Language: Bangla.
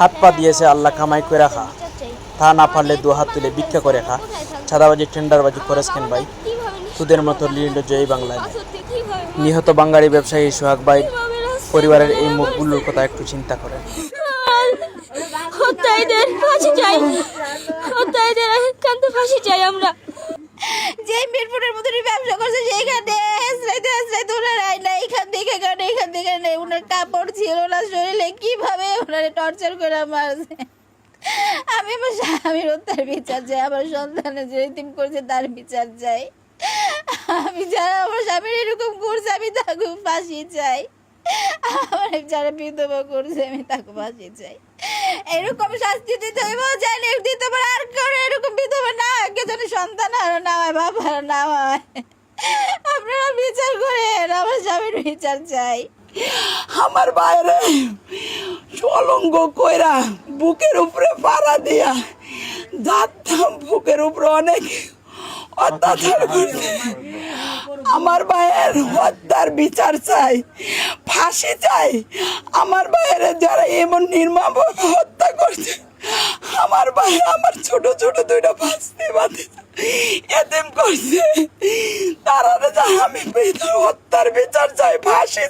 হাত পা দিয়েছে, আল্লাহ কামাই করে খা। তা না পারলে দু হাত তুলে ভিক্ষা করে খা। ছাদাবাজি, টেন্ডারবাজি করেছ কেন ভাই? সুদের মতো লিন্ড জয়ী বাংলায়। নিহত বাঙালি ব্যবসায়ী সোহাগ ভাই পরিবারের এই মুখগুলোর কথা একটু চিন্তা করেন হত্যাইদের ফাঁসি চাই। হত্যাইদের একান্ত ফাঁসি চাই আমরা। এখান কারণ এখান থেকে নেই ওনার কাপড় ছিল না শরীরে, কীভাবে ওনারে টর্চার করে মারছে? আমি আমার স্বামীর হত্যার বিচার চাই, আমার সন্তানের যে ইতিম করছে তার বিচার চাই। আমি যারা আমার স্বামীর এরকম করছে, আমি তাকে ফাঁসি চাই। আমার যারা বিধবা করছে, আমি তাকে ফাঁসি চাই। এরকম শাস্তি দিতে হইব জানি, দিতে পারে আর কেউ এরকম বিধবা না কে যেন সন্তান আর না হয় আর না হয়। আপনারা বিচার চাই আমার বাইরে অলঙ্গ কইরা বুকের উপরে পাড়া দিয়া যাতাম বুকের উপরে অনেক অত্যাচার করছে। আমার ভাইয়ের হত্যার বিচার চাই, ফাঁসি চাই। আমার ভাইয়ের যারা এমন নির্মম হত্যা করছে আমার ভাই, আমার ছোট ছোট দুইটা বাঁচতে বাঁধে। এতেম করছে। তারা আমি হত্যার বিচার চাই, ফাঁসি